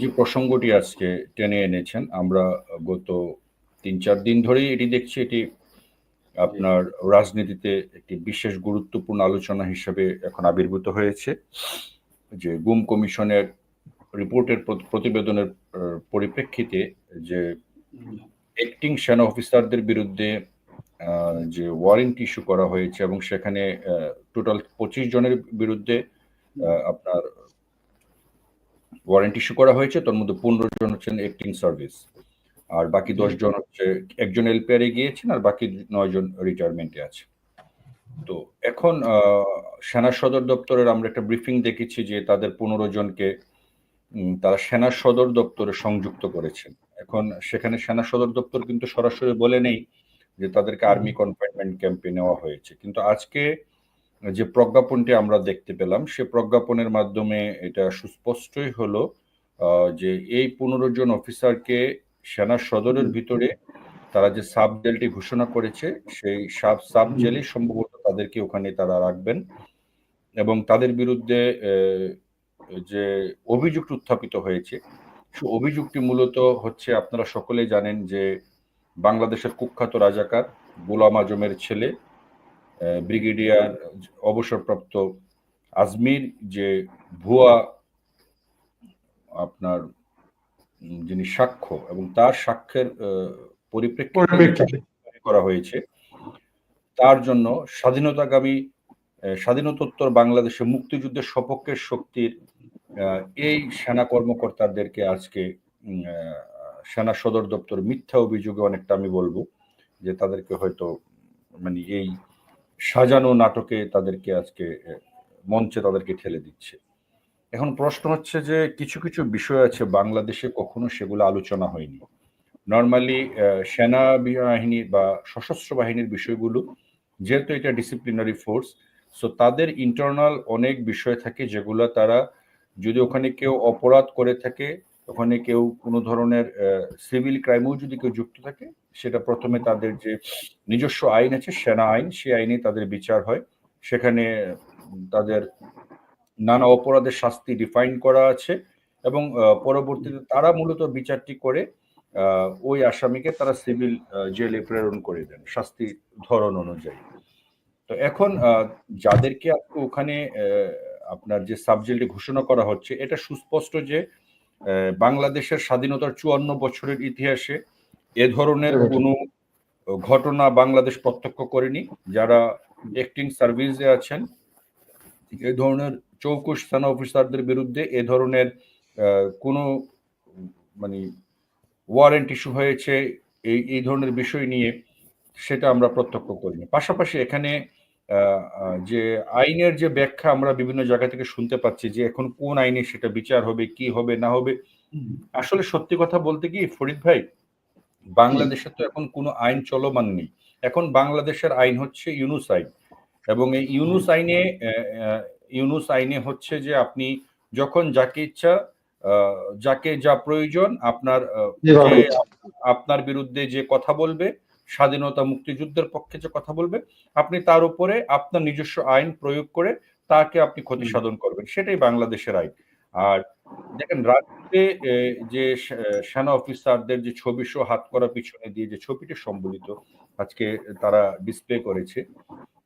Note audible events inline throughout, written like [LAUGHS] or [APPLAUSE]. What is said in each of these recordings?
যে প্রসঙ্গটি আজকে টেনে এনেছেন, আমরা গত তিন চার দিন ধরেই এটি দেখছি, এটি আপনার রাজনীতিতে একটি বিশেষ গুরুত্বপূর্ণ আলোচনা হিসেবে এখন আবির্ভূত হয়েছে। যে গুম কমিশনের রিপোর্টের প্রতিবেদনের পরিপ্রেক্ষিতে যে অ্যাক্টিং সেনা অফিসারদের বিরুদ্ধে যে ওয়ারেন্ট ইস্যু করা হয়েছে এবং সেখানে টোটাল পঁচিশ জনের বিরুদ্ধে আপনার ওয়ারেন্ট ইস্যু করা হয়েছে তার মধ্যে পনেরো জন হচ্ছেন অ্যাক্টিং সার্ভিস আর বাকি দশ জন হচ্ছে একজন এলপিআরে গিয়েছেন আর বাকি নয় জন রিটায়ারমেন্টে আছে। তো এখন সেনা সদর দপ্তরের আমরা একটা ব্রিফিং দেখেছি যে তাদের পনেরো জনকে তারা সেনা সদর দপ্তরে সংযুক্ত করেছেন। এখন সেখানে সেনা সদর দপ্তর কিন্তু সরাসরি বলে নেই যে তাদেরকে আর্মি কনফাইনমেন্ট ক্যাম্পে নেওয়া হয়েছে। কিন্তু আজকে যে প্রজ্ঞাপনটি আমরা দেখতে পেলাম, সে প্রজ্ঞাপনের মাধ্যমে এটা সুস্পষ্টই হলো যে এই পনেরো জন অফিসারকে সেনা সদরের ভিতরে তারা যে সাব জেলটি ঘোষণা করেছে, সেই সাব সাব জেলই সম্ভবত তাদেরকে ওখানে তারা রাখবেন এবং তাদের বিরুদ্ধে যে অভিযোগ উত্থাপিত হয়েছে, সে অভিযোগটি মূলত হচ্ছে আপনারা সকলেই জানেন যে বাংলাদেশের কুখ্যাত রাজাকার গোলাম আজমের ছেলে ব্রিগেডিয়ার অবসরপ্রাপ্ত আজমির যে ভুয়া আপনার যিনি সাক্ষ্য এবং তার সাক্ষ্যের পরিপ্রেক্ষিতে করা হয়েছে তার জন্য স্বাধীনতাগামী স্বাধীনতোত্তর বাংলাদেশে মুক্তিযুদ্ধের সপক্ষের শক্তির এই সেনা কর্মকর্তাদেরকে আজকে সেনা সদর দপ্তর মিথ্যা অভিযোগে অনেকটা আমি বলব যে তাদেরকে হয়তো মানে এই সাজানো নাটকে তাদেরকে আজকে মঞ্চে তাদেরকে ঠেলে দিচ্ছে। এখন প্রশ্ন হচ্ছে যে কিছু কিছু বিষয় আছে বাংলাদেশে কখনো সেগুলো আলোচনা হয়নি। নর্মালি সেনা বাহিনী বা সশস্ত্র বাহিনীর বিষয়গুলো, যেহেতু এটা ডিসিপ্লিনারি ফোর্স সো তাদের ইন্টারনাল অনেক বিষয় থাকে যেগুলো তারা যদি ওখানে কেউ অপরাধ করে থাকে, ওখানে কেউ কোনো ধরনের সিভিল ক্রাইমেও যদি কেউ যুক্ত থাকে সেটা প্রথমে তাদের যে নিজস্ব আইন আছে, সেনা আইন, সেই আইনে তাদের বিচার হয়। সেখানে তাদের নানা অপরাধের শাস্তি ডিফাইন করা আছে এবং পরবর্তীতে তারা মূলত বিচারটি করে ওই আসামিকে তারা সিভিল জেলে প্রেরণ করে দেন শাস্তি ধরন অনুযায়ী। তো এখন যাদেরকে ওখানে আপনার যে সাবজেক্টটি ঘোষণা করা হচ্ছে, এটা সুস্পষ্ট যে বাংলাদেশের স্বাধীনতার চুয়ান্ন বছরের ইতিহাসে এ ধরনের কোনো ঘটনা বাংলাদেশ প্রত্যক্ষ করেনি। যারা অ্যাক্টিং সার্ভিসে আছেন এ ধরনের চৌকুশ থানা অফিসারদের বিরুদ্ধে এ ধরনের কোনো মানে ওয়ারেন্ট ইস্যু হয়েছে এই এই ধরনের বিষয় নিয়ে সেটা আমরা প্রত্যক্ষ করিনি। পাশাপাশি এখানে যে আইনের যে ব্যাখ্যা আমরা বিভিন্ন জায়গা থেকে শুনতে পাচ্ছি যে এখন কোন আইনে সেটা বিচার হবে কি হবে না হবে আসলে সত্যি কথা বলতে কি ফরিদ ভাই বাংলাদেশে তো এখন কোনো আইন চলমান নেই। এখন বাংলাদেশের আইন হচ্ছে ইউনুস আইন এবং এই ইউনুস আইনে ইউনুস আইনে হচ্ছে যে আপনি যখন যাকে ইচ্ছা যাকে যা প্রয়োজন আপনার আপনার বিরুদ্ধে যে কথা বলবে স্বাধীনতা মুক্তিযুদ্ধের পক্ষে যে কথা বলবে আপনি তার উপরে আপনার নিজস্ব আইন প্রয়োগ করে তাকে আপনি ক্ষতি সাধন করবেন। সেটাই বাংলাদেশের আইন। আর দেখেন রাজ্যে যে সেনা অফিসারদের যে ছবি শো হাত করা পিছনে দিয়ে যে ছবিটি সম্বলিত আজকে তারা ডিসপ্লে করেছে।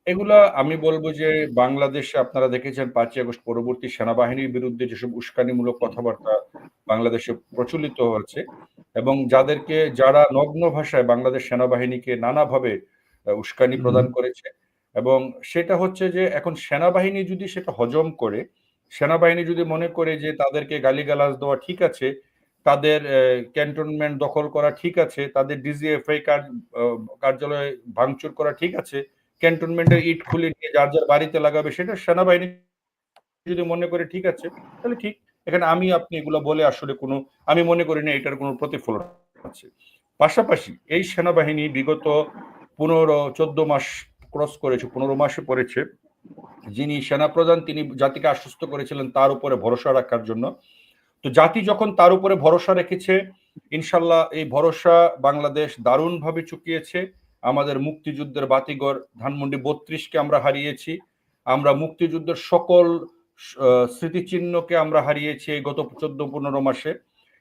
এগুলা আমি বলব যে বাংলাদেশে আপনারা দেখেছেন পাঁচই আগস্ট পরবর্তী সেনাবাহিনীর বিরুদ্ধে যেসব উস্কানিমূলক কথাবার্তা বাংলাদেশে প্রচলিত হয়েছে এবং যাদেরকে যারা নগ্ন ভাষায় বাংলাদেশ সেনাবাহিনীকে নানাভাবে উস্কানি প্রদান করেছে এবং সেটা হচ্ছে যে এখন সেনাবাহিনী যদি সেটা হজম করে সেনাবাহিনী যদি মনে করে যে তাদেরকে গালিগালাজ দেওয়া ঠিক আছে, তাদের ক্যান্টনমেন্ট দখল করা ঠিক আছে, তাদের ডিজিএফআই কার্যালয় ভাঙচুর করা ঠিক আছে ক্যান্টনমেন্টের ইট খুলে নিয়ে যার যার বাড়িতে লাগাবে সেটা সেনাবাহিনী যদি মনে করে ঠিক আছে, তাহলে ঠিক। এখানে আমি, আপনি এগুলো বলে আসলে কোনো, আমি মনে করি না এটার কোনো প্রতিফলন আছে। পাশাপাশি এই সেনাবাহিনী বিগত পনেরো, চোদ্দ মাস ক্রস করেছে, পনেরো মাসে পড়েছে। যিনি সেনাপ্রধান, তিনি জাতিকে আশ্বস্ত করেছিলেন তার উপরে ভরসা রাখার জন্য। তো জাতি যখন তার উপরে ভরসা রেখেছে ইনশাল্লাহ এই ভরসা বাংলাদেশ দারুণভাবে চুকিয়েছে। আমাদের মুক্তিযুদ্ধের বাতিগর ধানমন্ডি বত্রিশকে আমরা হারিয়েছি। আমরা মুক্তিযুদ্ধের সকল স্মৃতিচিহ্নকে আমরা হারিয়েছি গত চোদ্দ পনেরো মাসে।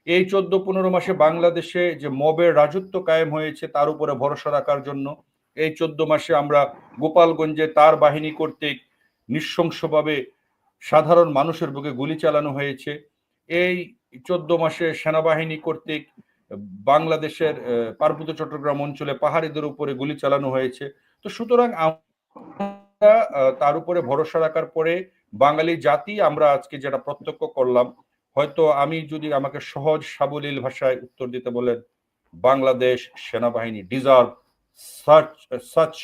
এই চোদ্দ পনেরো মাসে বাংলাদেশে যে মবের রাজত্ব কায়েম হয়েছে তার উপরে ভরসা রাখার জন্য এই চোদ্দ মাসে আমরা গোপালগঞ্জে তার বাহিনী কর্তৃক নৃশংসভাবে সাধারণ মানুষের বুকে গুলি চালানো হয়েছে। এই চোদ্দ মাসে সেনাবাহিনী কর্তৃক বাংলাদেশের পার্বত্য চট্টগ্রাম অঞ্চলে পাহাড়িদের উপরে গুলি চালানো হয়েছে। তো সুতরাং আমরা তার উপরে ভরসা রাখার পরে বাঙালি জাতি আমরা আজকে যেটা প্রত্যক্ষ করলাম, হয়তো আমি যদি আমাকে সহজ সাবলীল ভাষায় উত্তর দিতে বলেন, বাংলাদেশ সেনাবাহিনী deserve such uh, such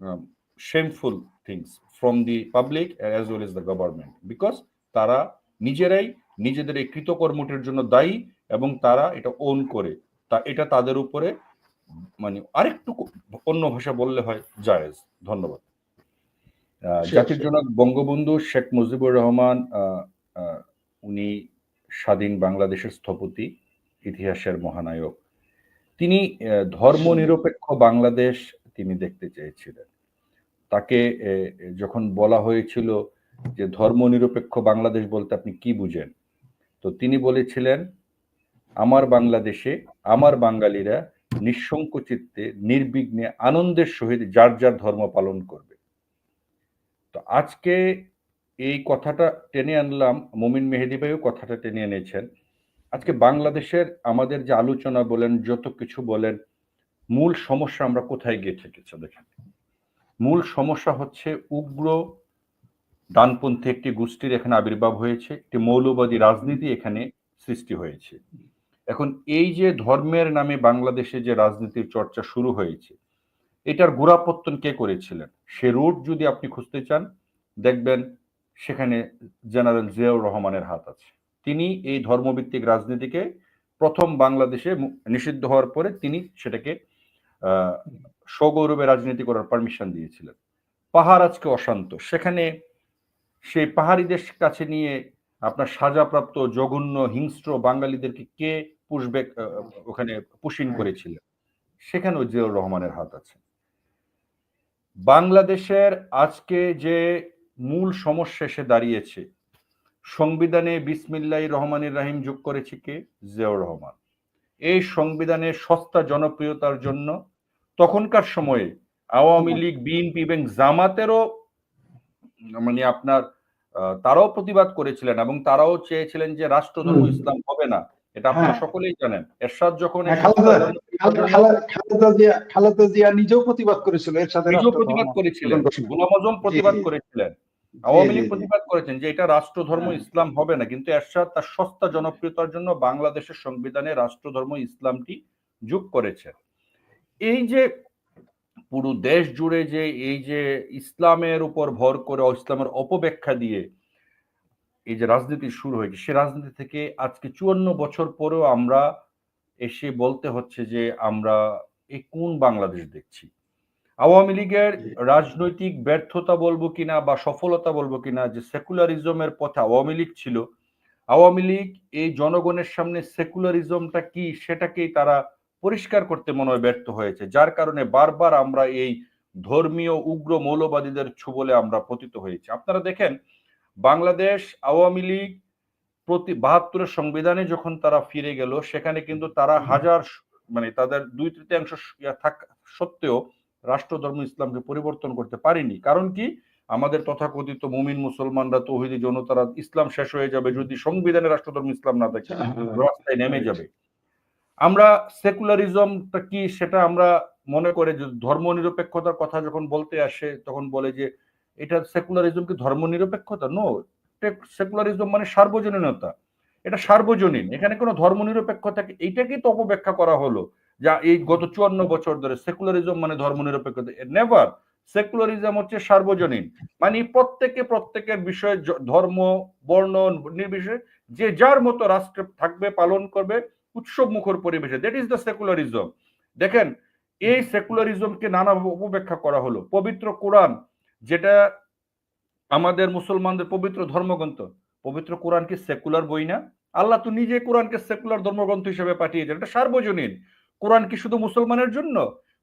um, shameful things from the public as well as the government. Because তারা নিজেরাই নিজেদের এই কৃতকর্মটির জন্য দায়ী এবং তারা এটা ওন করে। তা এটা তাদের উপরে মানে আরেকটু অন্য ভাষা বললে হয় জায়েজ। ধন্যবাদ। জাতির জনক বঙ্গবন্ধু শেখ মুজিবুর রহমান উনি স্বাধীন বাংলাদেশের স্থপতি ইতিহাসের মহানায়ক। তিনি ধর্ম নিরপেক্ষ বাংলাদেশ তিনি দেখতে চেয়েছিলেন। তাকে যখন বলা হয়েছিল যে ধর্ম নিরপেক্ষ বাংলাদেশ বলতে আপনি কি বুঝেন, তো তিনি বলেছিলেন, আমার বাংলাদেশে আমার বাঙালিরা নিঃসংক চিত্তে নির্বিঘ্নে, আনন্দের সহিত যার যার ধর্ম পালন করবে। তো আজকে এই কথাটা টেনে আনলাম, মুমিন মেহেদি ভাইও কথাটা টেনে এনেছেন। আজকে বাংলাদেশের আমাদের যে আলোচনা বলেন, যত কিছু বলেন, মূল সমস্যা আমরা কোথায় গিয়ে ঠেকেছে দেখেন? মূল সমস্যা হচ্ছে উগ্র ডানপন্থী একটি গোষ্ঠীর এখানে আবির্ভাব হয়েছে, একটি মৌলবাদী রাজনীতি এখানে সৃষ্টি হয়েছে। এখন এই যে ধর্মের নামে বাংলাদেশে যে রাজনীতির চর্চা শুরু হয়েছে, এটার গোড়াপত্তন কে করেছিলেন? সে রুট যদি আপনি খুঁজতে চান, দেখবেন সেখানে জেনারেল জিয়াউর রহমানের হাত আছে। তিনি এই ধর্মভিত্তিক রাজনীতিকে প্রথম বাংলাদেশে নিষিদ্ধ হওয়ার পরে তিনি সেটাকে সগৌরবে রাজনীতি করার পারমিশন দিয়েছিলেন। পাহাড় আজকে অশান্ত। সেখানে সেই পাহাড়িদের কাছে নিয়ে আপনার সাজাপ্রাপ্ত জঘন্য হিংস্র বাঙালিদেরকে কে পুষবে ওখানে পুষিন করেছিলেন? সেখানেও জিয়াউর রহমানের হাত আছে। বাংলাদেশের আজকে যে মূল সমস্যা এসে দাঁড়িয়েছে সংবিধানে বিসমিল্লাহ রহমানের রাহিম যোগ করেছে কে? জিয়াউর রহমান। এই সংবিধানের সস্তা জনপ্রিয়তার জন্য তখনকার সময়ে আওয়ামী লীগ বিএনপি এবং জামাতেরও মানে আপনার তারাও প্রতিবাদ করেছিলেন এবং তারাও চেয়েছিলেন যে রাষ্ট্রধর্ম ইসলাম হবে না। এটা আপনারা হ্যাঁ। সকলেই জানেন। এরশাদ যখন খালেদা জিয়া নিজেও প্রতিবাদ করেছিল এর সাথে নিজেও প্রতিবাদ করেছিলেন। গোলাম আজম প্রতিবাদ করেছিলেন। আওয়ামী লীগ প্রতিবাদ করেছেন যে এটা রাষ্ট্রধর্ম হ্যাঁ। ইসলাম হবে না। কিন্তু এরশাদ তার সস্তা জনপ্রিয়তার জন্য বাংলাদেশের সংবিধানে রাষ্ট্রধর্ম ইসলামটি যোগ করেছেন। এই যে পুরো দেশ জুড়ে যে এই যে ইসলামের উপর ভর করে ইসলামের অপব্যাখ্যা দিয়ে এই যে রাজনীতি শুরু হয়েছে সে রাজনীতি থেকে আজকে চুয়ান্ন বছর পরেও আমরা এসে বলতে হচ্ছে যে আমরা এই কোন বাংলাদেশ দেখছি? আওয়ামী লীগের রাজনৈতিক ব্যর্থতা বলব কিনা বা সফলতা বলব কিনা যে সেকুলারিজমের পথে আওয়ামী লীগ ছিল আওয়ামী লীগ এই জনগণের সামনে সেকুলারিজমটা কি সেটাকেই তারা পরিষ্কার করতে মনে হয় ব্যর্থ হয়েছে যার কারণে বারবার আমরা এই ধর্মীয় উগ্র মৌলবাদীদের ছুবলে আমরা পতিত হয়েছি। আপনারা দেখেন বাংলাদেশ আওয়ামী লীগ প্রতি বাহাত্তরের সংবিধানে যখন তারা ফিরে গেল সেখানে কিন্তু তারা হাজার মানে তাদের দুই তৃতীয়াংশ থাকা সত্ত্বেও রাষ্ট্রধর্ম ইসলামকে পরিবর্তন করতে পারিনি। কারণ কি? আমাদের তথাকথিত মুমিন মুসলমানরা তৌহিদি জনতারা ইসলাম শেষ হয়ে যাবে যদি সংবিধানে রাষ্ট্রধর্ম ইসলাম না থাকে হ্যাঁ, হ্যাঁ, রাস্তায় নেমে যাবে। আমরা সেকুলারিজমটা কি সেটা আমরা মনে করে যে ধর্ম নিরপেক্ষতার কথা যখন বলতে আসে তখন বলে যে এটা সেকুলারিজম কি ধর্ম নিরপেক্ষতা নো সেকুলারিজম মানে সার্বজনীনতা। এটা সার্বজনীন। এখানে কোনো ধর্ম নিরপেক্ষতা এইটাকেই তো অপব্যাখ্যা করা হলো। যা এই গত চুয়ান্ন বছর ধরে সেকুলারিজম মানে ধর্ম নিরপেক্ষতা নেভার সেকুলারিজম হচ্ছে সার্বজনীন। মানে প্রত্যেকে প্রত্যেকের বিষয়ে ধর্ম, বর্ণ, নির্বিশেষে যে যার মতো রাষ্ট্রে থাকবে, পালন করবে উৎসব মুখর পরিবেশে। দ্যাট ইজ দ্য সেকুলারিজম দেখেন, এই সেকুলারিজমকে নানাভাবে উপব্যাখ্যা করা হলো। পবিত্র কোরআন, যেটা আমাদের মুসলমানদের পবিত্র ধর্মগ্রন্থ। পবিত্র কোরআন কি সেকুলার বই না? আল্লাহ তো নিজে কোরআনকে সেকুলার ধর্মগ্রন্থ হিসেবে পাঠিয়েছেন। এটা সার্বজনীন। কোরআন কি শুধু মুসলমানের জন্য?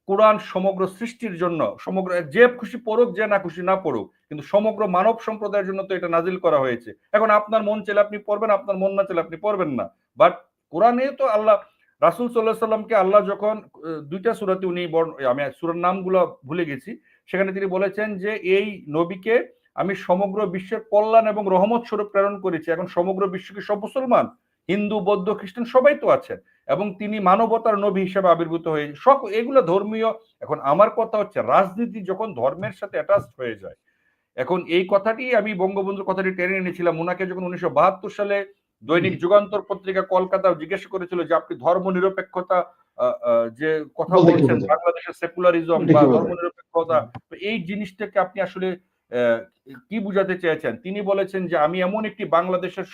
কোরআন সমগ্র সৃষ্টির জন্য, সমগ্র যে খুশি পড়ুক, যে না খুশি না পড়ুক, কিন্তু সমগ্র মানব সম্প্রদায়ের জন্য তো এটা নাজিল করা হয়েছে। এখন আপনার মন চাইলে আপনি পড়বেন, আপনার মন না চাইলে আপনি পড়বেন না। বাট কোরআনে তো আল্লাহ, রাসুল সাল্লাহ সাল্লামকে আল্লাহ যখন দুইটা সুরাতে উনি আমি সুরার নামগুলো ভুলে গেছি, সেখানে তিনি বলেছেন যে এই নবীকে আমি সমগ্র বিশ্বের কল্যাণ এবং রহমত স্বরূপ প্রেরণ করেছি। এখন সমগ্র বিশ্বকে সব মুসলমান? হিন্দু বৌদ্ধ খ্রিস্টান সবাই তো আছেন এবং তিনি মানবতার নবী হিসেবে আবির্ভূত হয়ে সব এগুলো ধর্মীয়। এখন আমার কথা হচ্ছে রাজনীতি যখন ধর্মের সাথে অ্যাটাচড হয়ে যায় এখন এই কথাটি আমি বঙ্গবন্ধুর কথাটি টেনে এনেছিলাম। ওনাকে যখন উনিশশো বাহাত্তর সালে দৈনিক যুগান্তর পত্রিকা কলকাতা জিজ্ঞেস করেছিল যে আপনি ধর্ম নিরপেক্ষতা যে কথা বলছেন বাংলাদেশের সেকুলারিজম বা ধর্ম নিরপেক্ষতা এই জিনিসটাকে আপনি আসলে আহ, কি বুঝাতে চেয়েছেন? তিনি বলেছেন যে আমি এমন একটি বাংলাদেশের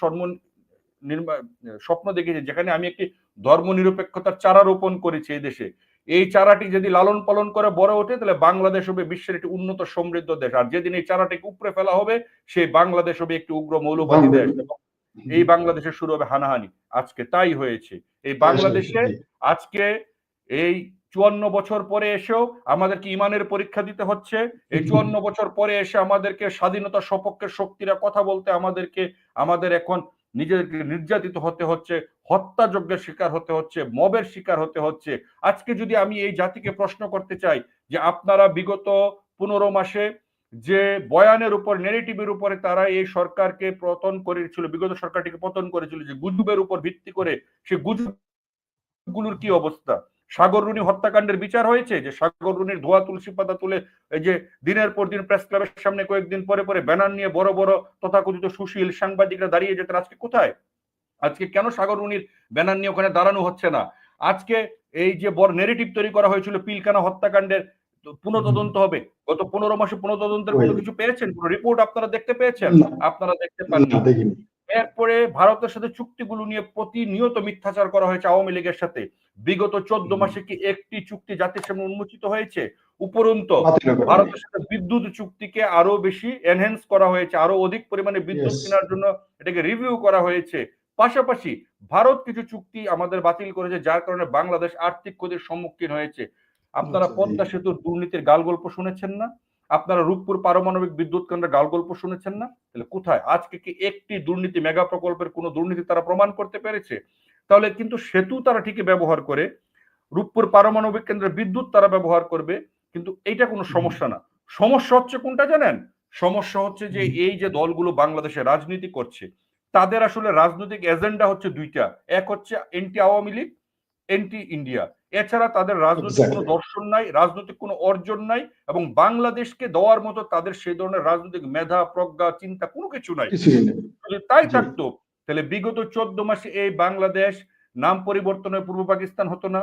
স্বপ্ন দেখেছি যেখানে আমি একটি ধর্ম নিরপেক্ষতার চারা রোপণ করেছি এই দেশে। এই চারাটি যদি লালন পালন করে বড় ওঠে তাহলে বাংলাদেশ হবে বিশ্বের একটি উন্নত সমৃদ্ধ দেশ। আর যেদিন এই চারাটিকে উপরে ফেলা হবে সেই বাংলাদেশ হবে একটি উগ্র মৌলবাদী দেশ। এই বাংলাদেশে শুরু হবে হানাহানি। আজকে তাই হয়েছে। এই বাংলাদেশে আজকে এই চুয়ান্ন বছর পরে এসেও আমাদেরকে ইমানের পরীক্ষা দিতে হচ্ছে? এই চুয়ান্ন বছর পরে এসে আমাদেরকে স্বাধীনতা সপক্ষের শক্তিরা কথা বলতে আমাদেরকে আমাদের এখন নিজেদেরকে নির্যাতিত হতে হচ্ছে, হত্যাযজ্ঞের শিকার হতে হচ্ছে, মবের শিকার হতে হচ্ছে। আজকে যদি আমি এই জাতিকে প্রশ্ন করতে চাই যে আপনারা বিগত পনেরো মাসে যে বয়ানের উপর নেগেটিভের উপরে তারা এই সরকারকে পতন করেছিল, বিগত সরকারটিকে পতন করেছিল, যে গুজবের উপর ভিত্তি করে সে গুজবগুলোর কি অবস্থা? সাগর রুনি হত্যাকাণ্ডের বিচার হয়েছে যে সাগর রুনির ধোয়া তুলসী পাতা তুলে এই যে দিনের পর দিন প্রেস ক্লাবের সামনে কয়েকদিন পরে পরে ব্যানার নিয়ে বড় বড় তথাকথিত সুশীল সাংবাদিকরা দাঁড়িয়ে যেতেন আজকে কোথায়? আজকে কেন সাগর রুনির ব্যানার নিয়ে ওখানে দাঁড়ানো হচ্ছে না? আজকে এই যে বড় নেগেটিভ তৈরি করা হয়েছিল পিলকানা হত্যাকাণ্ডের পুনঃতদন্ত হবে গত পনেরো মাসে পুনঃতদন্তের কোনো কিছু পেয়েছেন? কোনো রিপোর্ট আপনারা দেখতে পেয়েছেন? আপনারা দেখতে পাননি? এরপরে ভারতের সাথে চুক্তিগুলো নিয়ে প্রতিনিয়ত মিথ্যাচার করা হয়েছে আওয়ামী লীগের সাথে। বিগত চোদ্দ মাসে কি একটি চুক্তি জাতির সামনে উন্মোচিত হয়েছে? উপরন্ত ভারতের সাথে বিদ্যুৎ চুক্তিকে আরও বেশি এনহেন্স করা হয়েছে আরও অধিক পরিমাণে বিদ্যুৎ কেনার জন্য এটাকে রিভিউ করা হয়েছে। পাশাপাশি ভারত কিছু চুক্তি আমাদের বাতিল করেছে যার কারণে বাংলাদেশ আর্থিক ক্ষতির সম্মুখীন হয়েছে। আপনারা আচ্ছা, পদ্মা সেতুর দুর্নীতির গাল গল্প শুনেছেন না? আপনারা রূপপুর পারমাণবিক বিদ্যুৎ কেন্দ্রের গাল গল্প শুনেছেন না? তাহলে কোথায়? আজকে কি একটি দুর্নীতি মেগা প্রকল্পের কোনো দুর্নীতি তারা প্রমাণ করতে পেরেছে? তাহলে কিন্তু সেতু তারা ঠিকই ব্যবহার করে রূপপুর পারমাণবিক কেন্দ্রের বিদ্যুৎ তারা ব্যবহার করবে কিন্তু এইটা কোনো সমস্যা না। সমস্যা হচ্ছে কোনটা জানেন? সমস্যা হচ্ছে যে এই যে দলগুলো বাংলাদেশে রাজনীতি করছে তাদের আসলে রাজনৈতিক এজেন্ডা হচ্ছে দুইটা। এক হচ্ছে anti Awami League anti India. এছাড়া তাদের রাজনৈতিক কোনো দর্শন নাই রাজনৈতিক কোনো অর্জন নাই এবং বাংলাদেশকে দেওয়ার মতো তাদের সেই ধরনের রাজনৈতিক মেধা প্রজ্ঞা চিন্তা কোনো কিছু নাই। তাই থাকতো তাহলে বিগত চোদ্দ মাসে এই বাংলাদেশ নাম পরিবর্তনের পূর্ব পাকিস্তান হতো না।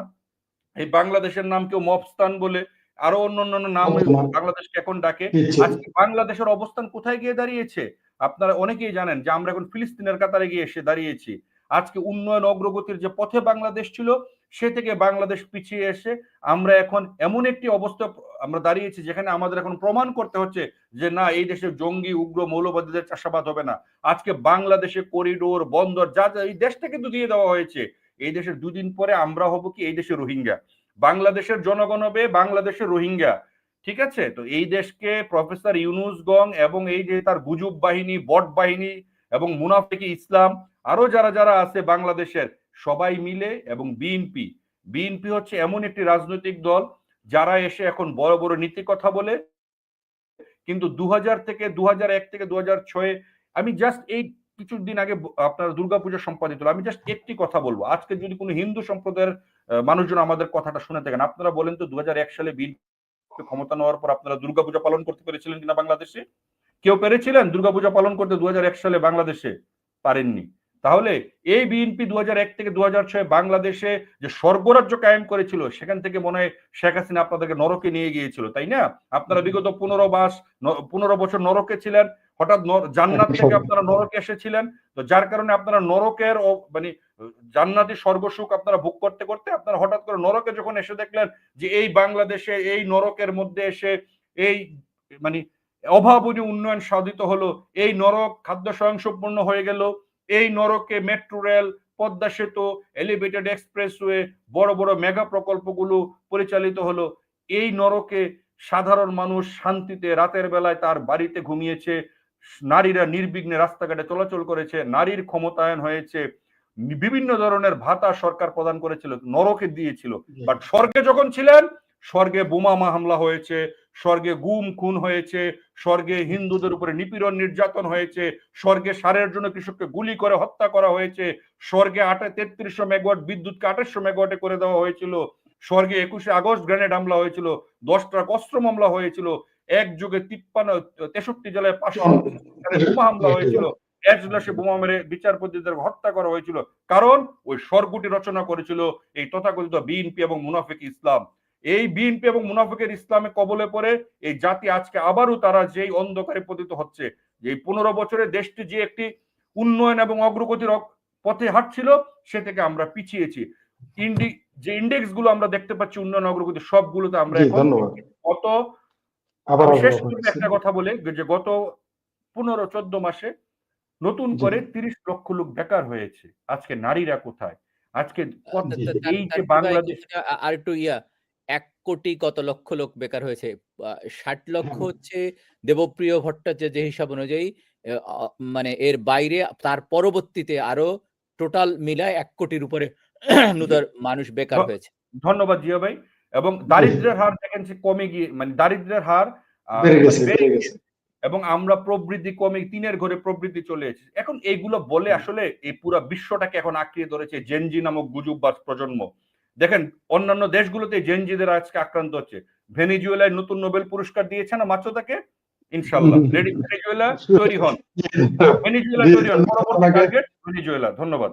এই বাংলাদেশের নাম কেউ মফস্তান বলে আরও অন্য অন্য নাম বাংলাদেশকে এখন ডাকে। আজকে বাংলাদেশের অবস্থান কোথায় গিয়ে দাঁড়িয়েছে? আপনারা অনেকেই জানেন যে আমরা এখন ফিলিস্তিনের কাতারে গিয়ে এসে দাঁড়িয়েছি। আজকে উন্নয়ন অগ্রগতির যে পথে বাংলাদেশ ছিল সে থেকে বাংলাদেশ পিছিয়ে এসে আমরা এখন এমন একটি অবস্থা আমরা দাঁড়িয়েছি যেখানে আমাদের এখন প্রমাণ করতে হচ্ছে যে না, এই দেশে জঙ্গি, উগ্র, মৌলবাদীদের চাষাবাদ হবে না। আজকে বাংলাদেশে করিডোর, বন্দর, যা যা এই দেশটা কিন্তু দিয়ে দেওয়া হয়েছে, এই দেশের দুদিন পরে আমরা হব কি এই দেশে রোহিঙ্গা। বাংলাদেশের জনগণ হবে বাংলাদেশের রোহিঙ্গা, ঠিক আছে? তো এই দেশকে প্রফেসর ইউনুস গং এবং এই যে তার গুজব বাহিনী, বট বাহিনী এবং মুনাফিকি ইসলাম, আরও যারা যারা আছে বাংলাদেশের সবাই মিলে এবং বিএনপি বিএনপি হচ্ছে এমন একটি রাজনৈতিক দল যারা এসে এখন বড় বড় নীতি কথা বলে। কিন্তু দু হাজার থেকে দু হাজার এক থেকে দু হাজার ছয়ে আমি জাস্ট এই কিছুদিন আগে আপনার দুর্গাপূজা সম্পাদিত। আমি জাস্ট একটি কথা বলব। আজকে যদি কোনো হিন্দু সম্প্রদায়ের মানুষজন আমাদের কথাটা শুনে থাকেন, আপনারা বলেন তো দু হাজার এক সালে বিএনপি ক্ষমতা নেওয়ার পর আপনারা দুর্গাপূজা পালন করতে পেরেছিলেন কিনা বাংলাদেশে? কেউ পেরেছিলেন দুর্গাপূজা পালন করতে দু হাজার এক সালে বাংলাদেশে? পারেননি। তাহলে এই বিএনপি দু এক থেকে দু ছয় বাংলাদেশে যে স্বর্গরাজ্য কায়েম করেছিল সেখান থেকে মনে হয় শেখ হাসিনা আপনাদেরকে নরকে নিয়ে গিয়েছিল তাই না? আপনারা বিগত পনেরো মাস পনেরো বছর নরকে ছিলেন হঠাৎ জান্নাত থেকে আপনারা নরকে এসেছিলেন তো যার কারণে আপনারা নরকের ও- মানে জান্নাতি স্বর্গসুখ আপনারা ভোগ করতে করতে আপনারা হঠাৎ করে নরকে যখন এসে দেখলেন যে এই বাংলাদেশে এই নরকের মধ্যে এসে এই মানে অভাবনীয় উন্নয়ন সাধিত হলো এই নরক খাদ্য স্বয়ংসম্পূর্ণ হয়ে গেল এই নরকে মেট্রো রেল পদ্মা সেতু এলিভেটেড এক্সপ্রেসওয়ে বড় বড় মেগা প্রকল্পগুলো পরিচালিত হলো। এই নরকে সাধারণ মানুষ শান্তিতে রাতের বেলায় তার বাড়িতে ঘুমিয়েছে। নারীরা নির্বিঘ্নে রাস্তাঘাটে চলাচল করেছে নারীর ক্ষমতায়ন হয়েছে। বিভিন্ন ধরনের ভাতা সরকার প্রদান করেছিল নরকে দিয়েছিল। বাট স্বর্গে যখন ছিলেন স্বর্গে বোমা হামলা হয়েছে স্বর্গে গুম, খুন হয়েছে, স্বর্গে হিন্দুদের উপরে নিপীড়ন, নির্যাতন হয়েছে, স্বর্গে সারের জন্য কৃষককে গুলি করে হত্যা করা হয়েছে, স্বর্গে আটা তেত্রিশশো মেগাওয়াট বিদ্যুৎকে আঠাশশো মেগাওয়াটে করে দেওয়া হয়েছিল, স্বর্গে একুশে আগস্ট গ্রেনেড হামলা হয়েছিল দশটা অস্ত্র মামলা হয়েছিল, এক যুগে তিপ্পান্ন, তেষট্টি জেলায় পাঁচশো বোমা হামলা হয়েছিল এজলাসে বোমা মেরে বিচারপতিদের হত্যা করা হয়েছিল, কারণ ওই স্বর্গটি রচনা করেছিল এই তথাকথিত বিএনপি এবং মুনাফিক ইসলাম। এই বিএনপি এবং মুনাফিকের ইসলামে কবলে পড়ে এই জাতি আজকে আবারও তারা যেই অন্ধকারে পতিত হচ্ছে। যে পনেরো বছরে দেশটি যে একটি উন্নয়ন এবং অগ্রগতির পথে হাঁটছিল সে থেকে আমরা পিছিয়েছি। ইন্ডি যে ইন্ডেক্সগুলো আমরা দেখতে পাচ্ছি উন্নয়ন অগ্রগতি সবগুলোতে আমরা গত আবার শেষ একটা কথা বলে যে গত পনেরো চোদ্দ মাসে নতুন করে তিরিশ লক্ষ লোক বেকার হয়েছে। আজকে নারীরা কোথায়? আজকে কত- এই যে বাংলাদেশ আর একটু ইয়া। এক কোটি কত লক্ষ লোক বেকার হয়েছে? ষাট লক্ষ হ্যাঁ। হচ্ছে দেবপ্রিয় ভট্টাচার্য যে হিসাব অনুযায়ী মানে এর বাইরে তার পরবর্তীতে আরও টোটাল মিলায় এক কোটির উপরে নূতন মানুষ বেকার হয়েছে। ধন্যবাদ জিয়া ভাই এবং দারিদ্র্যের হার দেখেন যে কমে গিয়ে মানে দারিদ্র্যের হার মানে এবং আমরা প্রবৃদ্ধি কমে তিনের ঘরে প্রবৃদ্ধি চলে এসেছে। এখন এইগুলো বলে আসলে এই পুরো বিশ্বটাকে এখন আঁকড়িয়ে ধরেছে জেনজি নামক গুজব বা প্রজন্ম। দেখেন অন্যান্য দেশগুলোতে জেনজিদের আজকে আক্রান্ত হচ্ছে। ভেনিজুয়েলায় নতুন নোবেল পুরস্কার দিয়েছে না মাত্রতাকে ইনশাল্লাহ ভেনিজুয়েলা তৈরি হন। [LAUGHS] ভেনিজুয়েলা তৈরি হন। [LAUGHS] পরবর্তী টার্গেট ভেনিজুয়েলা। ধন্যবাদ।